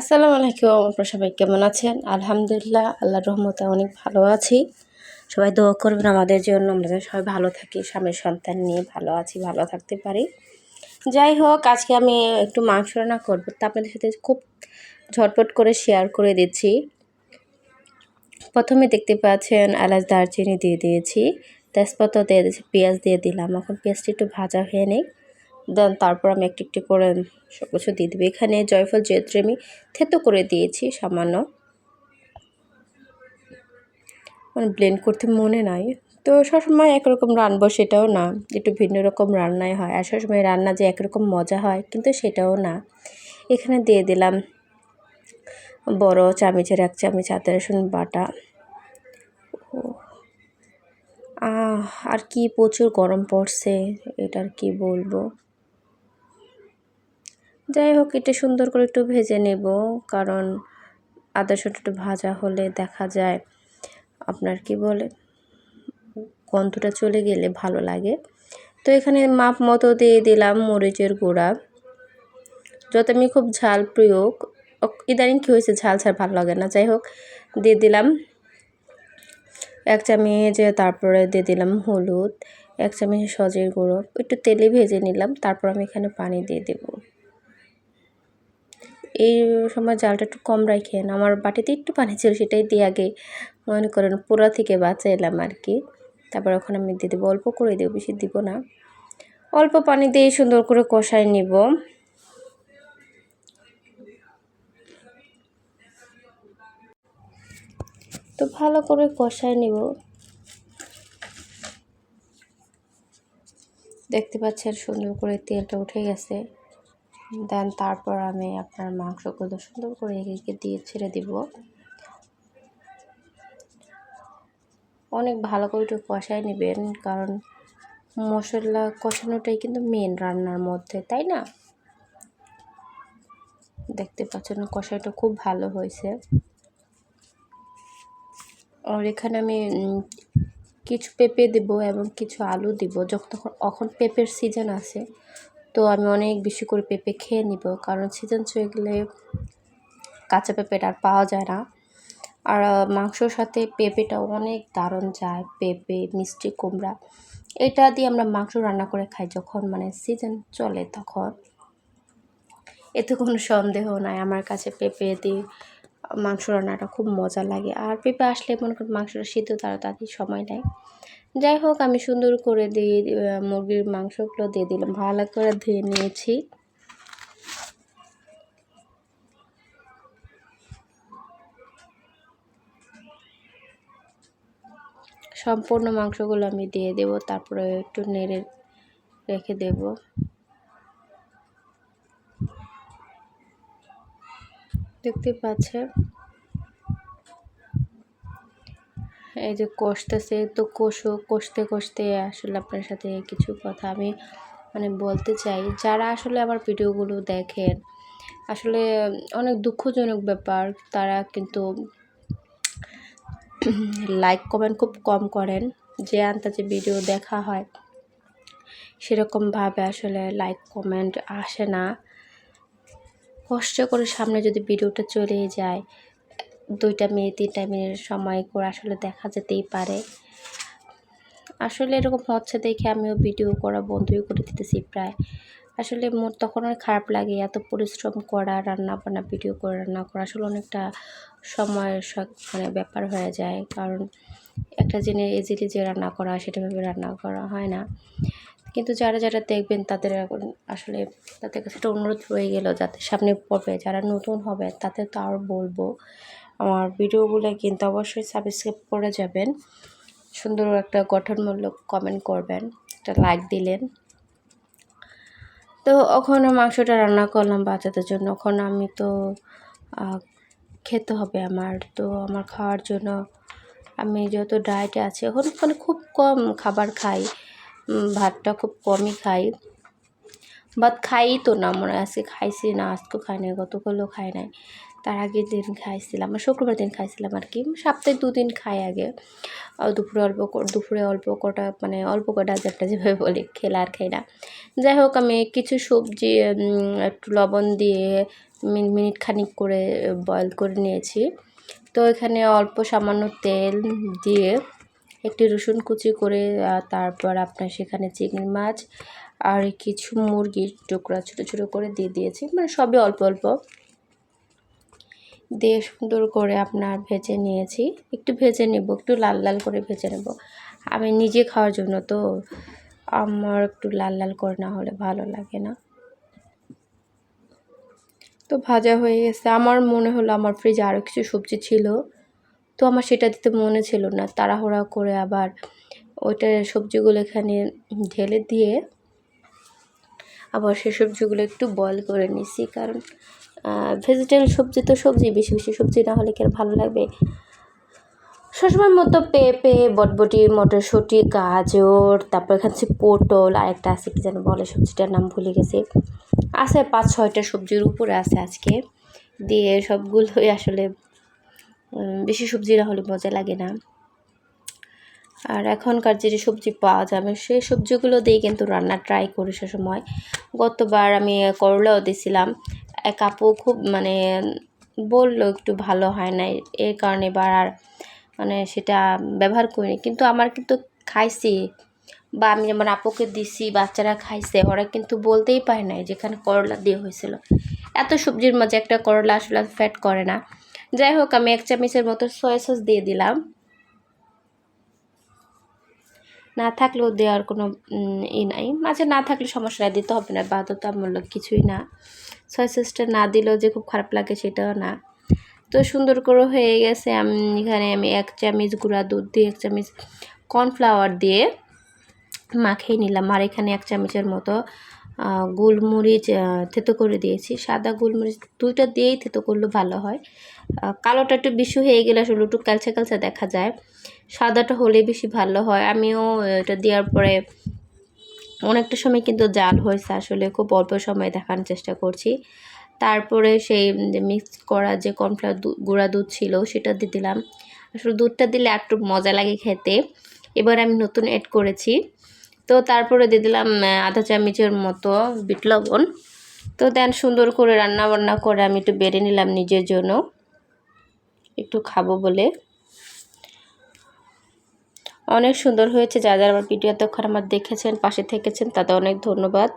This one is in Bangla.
আসসালামু আলাইকুম, আপনারা সবাই কেমন আছেন? আলহামদুলিল্লাহ, আল্লাহর রহমতে অনেক ভালো আছি। সবাই দোয়া করবেন আমাদের জন্য, আমরা যেন সবাই ভালো থাকি স্বামীর সন্তান নিয়ে ভালো আছি, ভালো থাকতে পারি। যাই হোক, আজকে আমি একটু মাংস রান্না করব। তা আপনাদের সাথে খুব ঝটপট করে শেয়ার করে দিচ্ছি। প্রথমে দেখতে পাচ্ছেন এলাচ, দারচিনি দিয়ে দিয়েছি। তেজপাতা দিয়ে দিয়েছি, পেঁয়াজ দিয়ে দিলাম। এখন পেঁয়াজটি একটু ভাজা হয়ে নেই দেন তারপর আমি একটু একটু করে সব কিছু দিয়ে দেবো। এখানে জয়ফল জয়ত্রী আমি থেতো করে দিয়েছি সামান্য। মানে ব্লেন্ড করতে মনে নাই। তো সবসময় একরকম রানবো সেটাও না। একটু ভিন্ন রকম রান্নাই হয় আর সবসময় রান্না যে একরকম মজা হয় কিন্তু সেটাও না। এখানে দিয়ে দিলাম বড় চামিচের এক চামিচ আদা, রসুন বাটা। আর কি প্রচুর গরম পড়ছে, এটার কি বলব? যাই হোক, এটা সুন্দর করে একটু ভেজে নেব, কারণ আদা একটু ভাজা হলে দেখা যায়, আপনার কি বলে, গন্ধটা চলে গেলে ভালো লাগে। তো এখানে মাপ মতো দিয়ে দিলাম মরিচের গুঁড়া। যত আমি খুব ঝাল প্রিয় ইদানিং কী হয়েছে, ঝাল ছাড় ভালো লাগে না। যাই হোক, দিয়ে দিলাম এক চামচ, তারপরে দিয়ে দিলাম হলুদ, এক চামচ সজের গুঁড়ো, একটু তেলে ভেজে নিলাম, তারপর আমি এখানে পানি দিয়ে দেবো। এই সময় জালটা একটু কম রাখেন। আমার বাটিতে একটু পানি ছিল, সেটাই দিয়ে আগে মনে করেন পোড়া থেকে বাঁচাইলাম আর কি তারপর ওখানে আমি দিয়ে দেবো, অল্প করে দেবো, বেশি দিব না। অল্প পানি দিয়ে সুন্দর করে কষাই নিব। তো ভালো করে কষাই নিব। দেখতে পাচ্ছেন সুন্দর করে তেলটা উঠে গেছে। দেন তারপর আমি আপনার মাংসগুলো সুন্দর করে একে দিয়ে ছেড়ে দিব। অনেক ভালো করে একটু কষাই নেবেন, কারণ মশলা কষানোটাই কিন্তু মেন রান্নার মধ্যে, তাই না? দেখতে পাচ্ছেন কষাইটা খুব ভালো হয়েছে। আর এখানে আমি কিছু পেঁপে দেব এবং কিছু আলু দিব, যখন তখন, এখন পেঁপের সিজন আছে তো আমি অনেক বেশি করে পেঁপে খেয়ে নিব। কারণ সিজন চলে গেলে কাঁচা পেঁপেটা আর পাওয়া যায় না। আর মাংসর সাথে পেঁপেটা অনেক দারুণ যায়, পেঁপে, মিষ্টি, কুমড়া। এটা দিয়ে আমরা মাংস রান্না করে খাই যখন মানে সিজন চলে তখন। এতে কোনো সন্দেহ নাই আমার কাছে পেঁপে দিয়ে মাংস রান্নাটা খুব মজা লাগে। আর পেঁপে আসলে মনে করেন মাংসটা সিদ্ধ, তাড়াতাড়ি সময় নেয়। যাই হোক, আমি সুন্দর করে দিয়ে মুরগির মাংসগুলো দিয়ে দিলাম। ভালো করে ধুয়ে নিয়েছি। সম্পূর্ণ মাংসগুলো আমি দিয়ে দেব, তারপরে একটু নেড়ে রেখে দেব। দেখতে পাচ্ছে এই যে কষতেছে, তো কষো, কষতে কষতে আসলে আপনার সাথে কিছু কথা আমি মানে বলতে চাই। যারা আসলে আমার ভিডিওগুলো দেখেন, আসলে অনেক দুঃখজনক ব্যাপার। তারা কিন্তু লাইক কমেন্ট খুব কম করেন যে আন্তাজে ভিডিও দেখা হয়। সেরকমভাবে আসলে লাইক কমেন্ট আসে না। কষ্ট করে সামনে যদি ভিডিওটা চলে যায় দুইটা মেয়ে তিনটা মেয়ের সময় করে আসলে দেখা যেতেই পারে। আসলে এরকম হচ্ছে দেখে আমিও ভিডিও করা বন্ধই করে দিতেছি প্রায়। আসলে মোর তখন অনেক খারাপ লাগে এত পরিশ্রম করা রান্না বান্না ভিডিও করে রান্না করা আসলে অনেকটা সময়ের মানে ব্যাপার হয়ে যায়। কারণ একটা জিনিস ইজিলি যে রান্না করা সেটাভাবে রান্না করা হয় না। কিন্তু যারা যারা দেখবেন তাদের আসলে তাদের কাছে একটা অনুরোধ রয়ে গেল যাতে সামনে পড়বে, যারা নতুন হবে তাদের তো আরও বলব। আমার ভিডিওগুলো কিন্তু অবশ্যই সাবস্ক্রাইব করে যাবেন। সুন্দর একটা গঠনমূলক কমেন্ট করবেন, একটা লাইক দিলেন। তো ওখানে মাংসটা রান্না করলাম বাচ্চাদের জন্য। ওখানে আমি তো খেতে হবে আমার। তো আমার খাওয়ার জন্য আমি যত ডায়েটে আছি, এখন ওখানে খুব কম খাবার খাই। ভাতটা খুব কমই খাই। ভাত খাই তো না, মনে আজকে খাইছি না আজকেও খাই নাই গতকালও খাই নাই। তার আগের দিন খাইছিলাম শুক্রবার দিন খাইছিলাম আর কি সপ্তাহে দুদিন খাই আগে। দুপুরে অল্প দুপুরে অল্প কটা মানে অল্প কটা যেটা যেভাবে বলি, খেলা আর খাই না। যাই হোক, আমি কিছু সবজি একটু লবণ দিয়ে মিনিট খানিক করে বয়েল করে নিয়েছি। তো এখানে অল্প সামান্য তেল দিয়ে একটি রসুন কুচি করে তারপর আপনার সেখানে চিংড়ি মাছ আর কিছু মুরগির টুকরা ছোটো ছোটো করে দিয়ে দিয়েছি। মানে সবই অল্প অল্প। দিয়ে সুন্দর করে আপনার ভেজে নিয়েছি। একটু ভেজে নেব, একটু লাল লাল করে ভেজে নেব। আমি নিজে খাওয়ার জন্য তো আমার একটু লাল লাল করে না হলে ভালো লাগে না। তো ভাজা হয়ে গেছে। আমার মনে হলো আমার ফ্রিজে আরও কিছু সবজি ছিল। তো আমার সেটা দিতে মনে ছিল না। তাড়াহুড়া করে আবার ওইটা সবজিগুলো এখানে ঢেলে দিয়ে আবার সে সবজিগুলো একটু বয়েল করে নিছি। কারণ ভেজিটেবল সবজি তো সবজি, বেশি বেশি সবজি না হলে কি আর ভালো লাগবে? সবসময় মতো পেঁপে, বটবটি, মটরশুঁটি, গাজর, তারপর এখানে পটল আর একটা আছে কি যেন বলে সবজিটার নাম ভুলে গেছি। আছে পাঁচ ছয়টা সবজির উপরে আছে আজকে। দিয়ে সবগুলোই আসলে বেশি সবজি না হলে মজা লাগে না। আর এখনকার যে সবজি পাওয়া যাবে সেই সবজিগুলো দিয়ে কিন্তু রান্না ট্রাই করি সময় গতবার আমি করলাও দিছিলাম। এক আপু খুব মানে বলল, একটু ভালো হয় না এর কারণে এবার আর মানে সেটা ব্যবহার করিনি। কিন্তু আমার কিন্তু খাইছি বা আমি যেমন আপুকে দিছি, বাচ্চারা খাইছে, ওরা কিন্তু বলতেই পারে নাই যেখানে করলা দিয়ে হয়েছিল। এত সবজির মাঝে একটা করলা আসলে ফ্যাট করে না। যাই হোক, আমি এক চামচের মতো সয়া সস দিয়ে দিলাম। না থাকলেও দেওয়ার কোনো ই নাই। মাঝে না থাকলে সমস্যা দিতে হবে না, বাধ্যতামূলক কিছুই না। সয়া সসটা না দিলেও যে খুব খারাপ লাগে সেটাও না। তো সুন্দর করে হয়ে গেছে আমি, এখানে আমি এক চামচ গুঁড়া দুধ দিয়ে, এক চামচ কর্নফ্লাওয়ার দিয়ে মাখিয়ে নিলাম। আর এখানে এক চামচের মতো গোলমরিচ থেতো করে দিয়েছি। সাদা গোলমরিচ দুইটা দিয়েই থেতো করলে ভালো হয়। কালোটা একটু বেশি হয়ে গেলে আসলে একটু কালচে কালচে দেখা যায়। সাদাটা হলে বেশি ভালো হয়। আমিও এটা দেওয়ার পরে অনেকটা সময় কিন্তু জাল হয়েছে আসলে, খুব অল্প সময় দেখানোর চেষ্টা করছি। তারপরে সেই মিক্স করা যে কর্নফ্লাওয়ার গুঁড়া দুধ ছিল সেটা দিয়ে দিলাম। আসলে দুধটা দিলে একটু মজা লাগে খেতে। এবার আমি নতুন অ্যাড করেছি। তো তারপরে দিয়ে দিলাম আধা চামচের মতো বিট লবণ। তো দেন সুন্দর করে রান্না বান্না করে আমি একটু বেড়ে নিলাম নিজের জন্য। একটু খাব বলে। অনেক সুন্দর হয়েছে। যা যারা আমার ভিডিও এতক্ষণ আমার দেখেছেন, পাশে থেকেছেন তাদের অনেক ধন্যবাদ।